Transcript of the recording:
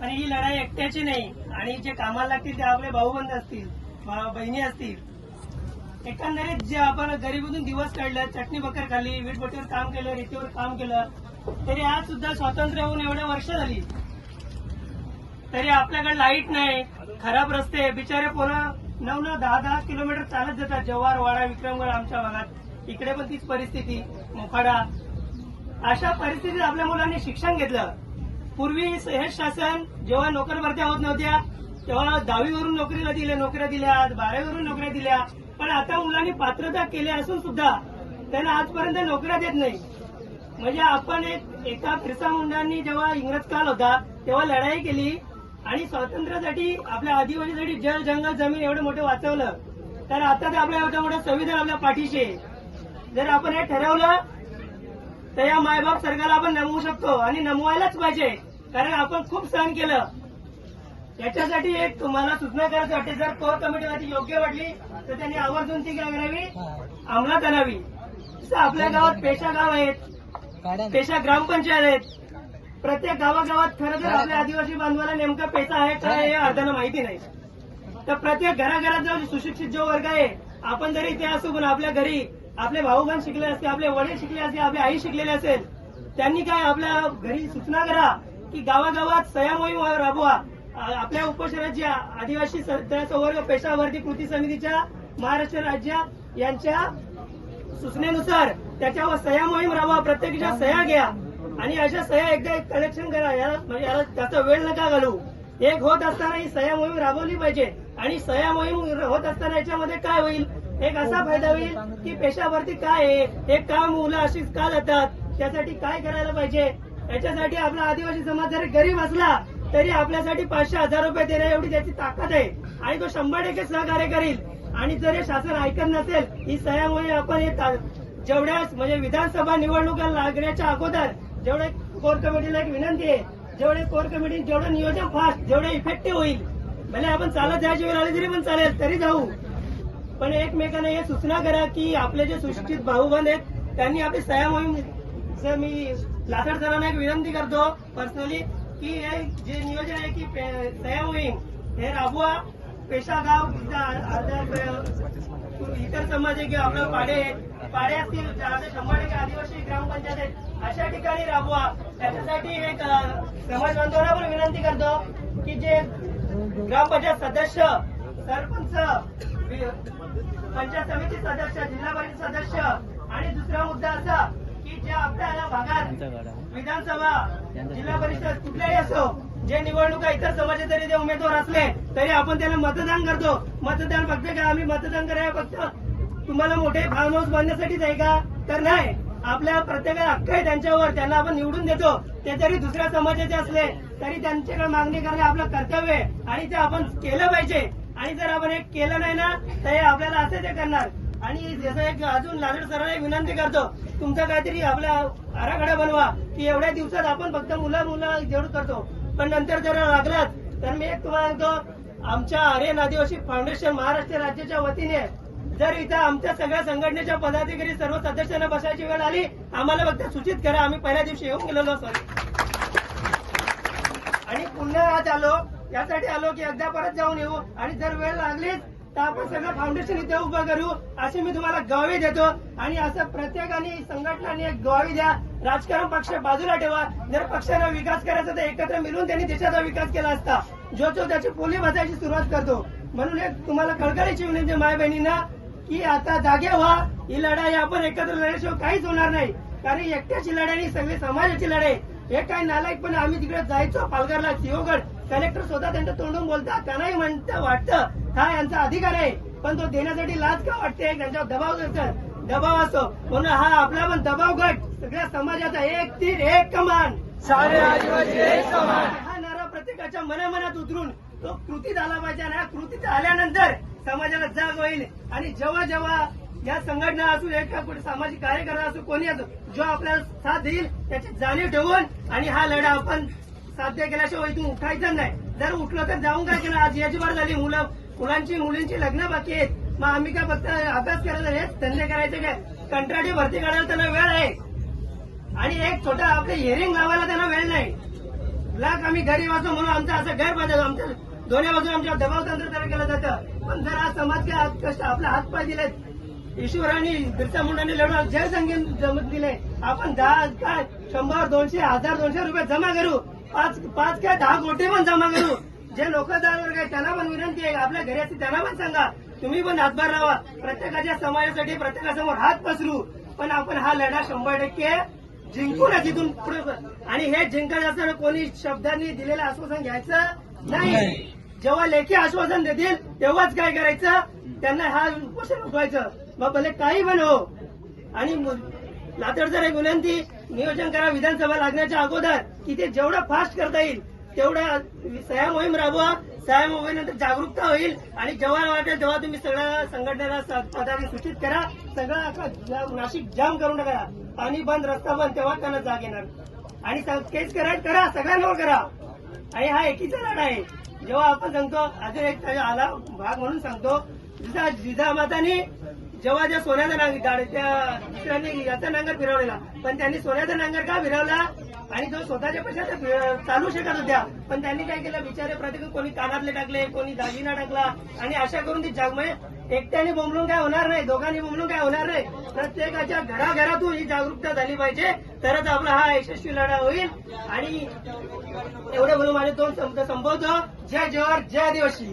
आणि ही लढाई एकट्याची नाही. आणि जे कामाला लागतील ते आपले भाऊबंद असतील बहिणी असतील. एकंदरीत जे आपण गरिबीतून दिवस काढले चटणी बकर खाली वीटभट्टीवर काम केलं रेतीवर काम केलं तरी आज सुद्धा स्वातंत्र्य होऊन एवढे वर्ष झाली. तरी आपल्याकडे लाइट नाही खराब रस्ते बिचारे पोरं नऊ नऊ दहा दहा किलोमीटर चालत जातात. जव्हार वाडा विक्रमगड आमच्या भागात. इकडे पण तीच परिस्थिती. मोखाडा. अशा परिस्थितीत आपल्या मुलांनी शिक्षण घेतलं. पूर्वी हे शासन जेव्हा नोकर भरत्या होत नव्हत्या तेव्हा दहावीवरून नोकरीला दिल्या नोकऱ्या दिल्या बारावीवरून नोकऱ्या दिल्या. पण आता मुलांनी पात्रता केली असून सुद्धा त्यांना आजपर्यंत नोकऱ्या देत नाही. म्हणजे आपण एक एका फिरसा मुंडांनी जेव्हा इंग्रज काल होता तेव्हा लढाई केली आणि स्वातंत्र्यासाठी आपल्या आदिवासीसाठी जल जंगल जमीन एवढं मोठं वाचवलं. तर आता ते आपल्या एवढं मोठं संविधान आपल्या पाठीशी जर आपण हे ठरवलं तर या मायबाप सरकारला आपण नमवू शकतो आणि नमवायलाच पाहिजे. कारण आपण खूप सहन केलं. याच्यासाठी एक तुम्हाला सूचना करायची वाटते. जर कोर कमिटीला ती योग्य वाटली तर त्यांनी आवर्जून ती काय करावी अंमलात आणावी. जसं आपल्या गावात पेशा गाव आहेत पेशा ग्रामपंचायत आहेत. प्रत्येक गावागावात खरं तर आपल्या आदिवासी बांधवाला नेमका पेशा आहे काय हे अर्धाला माहिती नाही. तर प्रत्येक घराघरात जो सुशिक्षित जो वर्ग आहे आपण जरी इथे असू पण आपल्या घरी आपले भाऊ बहीण शिकले असते आपले वडील शिकले असते आपली आई शिकलेली असेल त्यांनी काय आपल्या घरी सूचना करा? की गावागावात सया मोहीम राबवा आपल्या उपशहराच्या आदिवासी वर्ग संवर्ग पेशावरती कृती समितीच्या महाराष्ट्र राज्य यांच्या सूचनेनुसार त्याच्यावर सह्या मोहीम राबवा प्रत्येकीच्या सह्या घ्या आणि अशा सह्या एकदा एक कलेक्शन करा. याला त्याचा याला वेळ नका घालू एक होत असताना ही सह्या मोहीम राबवली पाहिजे आणि सह्या मोहीम होत असताना याच्यामध्ये काय होईल? एक असा फायदा होईल की पेशावरती काय आहे? हे का मुलं अशीच का जातात? त्यासाठी काय करायला पाहिजे? याच्यासाठी आपला आदिवासी समाज जरी गरीब असला तरी आपल्यासाठी पाचशे हजार रुपये देण्या एवढी त्याची ताकद आहे. आणि तो शंभर टक्के सहकार्य करील. आणि जर हे शासन ऐकत नसेल ही सह्यामुळे आपण हे ता- जेवढ्या म्हणजे विधानसभा निवडणुका लागण्याच्या अगोदर जेवढे कोर कमिटीला एक विनंती आहे जेवढे कोर कमिटी जेवढं नियोजन फास्ट जेवढे इफेक्टिव्ह होईल. भले आपण चालत जायची वेळ आली तरी पण चालेल तरी जाऊ. पण एकमेकांना हे सूचना करा की आपले जे सुशिक्षित भाऊबंद आहेत त्यांनी आपली सह्या मोहीम मी लासड सरांना एक विनंती करतो पर्सनली की हे जे नियोजन आहे की सयम सह्या मोहीम हे राबवा पेशागाव इथं इतर समाज आहे किंवा आपलं पाडे पाडे असतील शंभर टक्के आदिवासी ग्रामपंचायत आहेत. अशा ठिकाणी राबवा. त्याच्यासाठी एक समाज बांधवांना पण विनंती करतो की जे ग्रामपंचायत सदस्य सरपंच पंचायत समिती सदस्य जिल्हा परिषद सदस्य आणि दुसरा मुद्दा असा की जे आपल्या या भागात विधानसभा जिल्हा परिषद कुठल्याही असो जे निवडणुका इतर समाजाचे जरी जे उमेदवार असले तरी आपण त्यांना मतदान करतो. मतदान फक्त काय? आम्ही मतदान करायला फक्त तुम्हाला मोठे फार्म हाऊस बांधण्यासाठीच आहे का? तर नाही. आपल्या प्रत्येकाला हक्क आहे त्यांच्यावर. त्यांना आपण निवडून देतो. ते जरी दुसऱ्या समाजाचे असले तरी त्यांच्याकडे मागणी करणे आपलं कर्तव्य आहे. आणि ते आपण केलं पाहिजे. आणि जर आपण हे केलं नाही ना तर हे आपल्याला असे ते करणार. आणि जसं एक अजून लालड सरांना विनंती करतो. तुमचा काहीतरी आपला आराखडा बनवा की एवढ्या दिवसात आपण फक्त मुला मुला जेवढ करतो. पण नंतर जर लागलात तर मी एक तुम्हाला सांगतो आमच्या आर्यन आदिवासी फाउंडेशन महाराष्ट्र राज्याच्या वतीने जर इथं आमच्या सगळ्या संघटनेच्या पदाधिकारी सर्व सदस्यांना बसायची वेळ आली आम्हाला फक्त सूचित करा आम्ही पहिल्या दिवशी येऊन गेलेलो सॉरी आणि पुन्हा आज आलो यासाठी आलो की एकदा परत जाऊन येऊ. आणि जर वेळ लागलीच तर आपण सगळं फाउंडेशन इथे उभं करू अशी मी तुम्हाला ग्वाही देतो. आणि असं प्रत्येकाने संघटनाने एक ग्वाही द्या. राजकारण पक्ष बाजूला ठेवा. जर पक्षाला विकास करायचा तर एकत्र मिळून त्यांनी देशाचा विकास केला असता. जो जो त्याची पोली बसायची सुरुवात करतो. म्हणून एक तुम्हाला कळकळीची विनंती माय बहिणींना की आता जागे व्हा. ही लढाई आपण एकत्र लढल्याशिवाय काहीच होणार नाही. कारण एकट्याची लढाई आणि सगळी समाजाची लढाई. हे काय नालायक पण आम्ही तिकडे जायचो पालघरला सिंहगड. कलेक्टर स्वतः त्यांच्या तोंडून बोलतात. त्यांनाही म्हणतं वाटतं हा यांचा अधिकार आहे पण तो देण्यासाठी लाज का वाटते? त्यांच्यावर दबाव देतात दबाव असतो म्हणून हा आपला पण दबाव गट सगळ्या समाजाचा एक तीर एक कमान. सारे आदिवासी एक हा नारा प्रत्येकाच्या मनामनात उतरून तो कृतीत आला पाहिजे आणि हा कृतीत आल्यानंतर समाजाला जाग होईल. आणि जेव्हा जेव्हा या संघटना असू एका कुठे सामाजिक कार्यकर्ता असू कोणी असो जो आपल्याला साथ देईल त्याची जाणीव ठेवून आणि हा लढा आपण साध्य केल्याशिवाय इथून उठायचं नाही. जर उठलं तर जाऊन काय केलं? आज याची वार झाली. मुलं मुलांची मुलींची लग्न बाकी आहेत. मग आम्ही काय फक्त अभ्यास करायचा? हेच धंदे करायचे काय? कंत्राटी भरती काढायला त्यांना वेळ आहे. आणि एक छोटा आपले हिअरिंग लावायला त्यांना वेळ नाही. लाख आम्ही गरीब असो म्हणून आमचं असं गैरबदल आमच्या दोन्ही बाजूला आमच्या दबाव तंत्र तयार केलं जातं. पण जर आज समाज काय कष्ट आपला हातपाय दिलेत. ईश्वरांनी बिरसा मुंडांनी लढून जय संगीत जमत दिले आपण दहा काय? शंभर दोनशे हजार दोनशे रुपये जमा करू. पाच पाच काय दहा कोटी पण जमा करू. जे नोकरदार वर्ग आहे त्यांना पण विनंती आहे आपल्या घरी असतील त्यांना पण सांगा. तुम्ही पण हातभार राहा प्रत्येकाच्या समाजासाठी प्रत्येकासमोर हात पसरू. पण आपण हा लढा शंभर टक्के जिंकूनच तिथून पुढे. आणि हे जिंकत असताना कोणी शब्दांनी दिलेलं आश्वासन घ्यायचं नाही. जेव्हा लेखी आश्वासन देतील तेव्हाच काय करायचं? त्यांना हा उपोषण उठवायचं. मग भले काही पण हो. आणि लातूरचं एक विनंती नियोजन करा विधानसभा लागण्याच्या अगोदर. की ते जेवढं फास्ट करता येईल तेवढा सह्या मोहीम राबवा. सह्या मोहिमेनंतर जागरूकता होईल. आणि जेव्हा वाटेल तेव्हा तुम्ही सगळ्या संघटनेला पदाधिकारी सूचित करा. सगळा नाशिक जाम करून टाका. पाणी बंद रस्ता बंद तेव्हा त्यांना जाग येणार. आणि केस करायचं करा सगळ्यांवर करा. आणि हा एकीचा लढा आहे. जेव्हा आपण सांगतो अजून एक आला भाग म्हणून सांगतो जिजा जिजामातानी जेव्हा त्या सोन्याचा नांगर गाडी त्या दुसऱ्यांनी याचा नांगर फिरवलेला. पण त्यांनी सोन्याचा नांगर का फिरवला? आणि जो स्वतःच्या पैशात चालू शकत होत्या. पण त्यांनी काय केलं? बिचारे प्रत्येक कोणी कानातले टाकले कोणी दागिना टाकला. आणि अशा करून ती जागमय एकट्याने बोंबलून काय होणार नाही? दोघांनी बोंबलून काय होणार नाही? प्रत्येकाच्या घराघरातून ही जागरूकता झाली पाहिजे. तरच आपला हा यशस्वी लढा होईल. आणि एवढे बोलून माझे दोन शब्द संपवतो. जय जवाहर जय आदिवासी.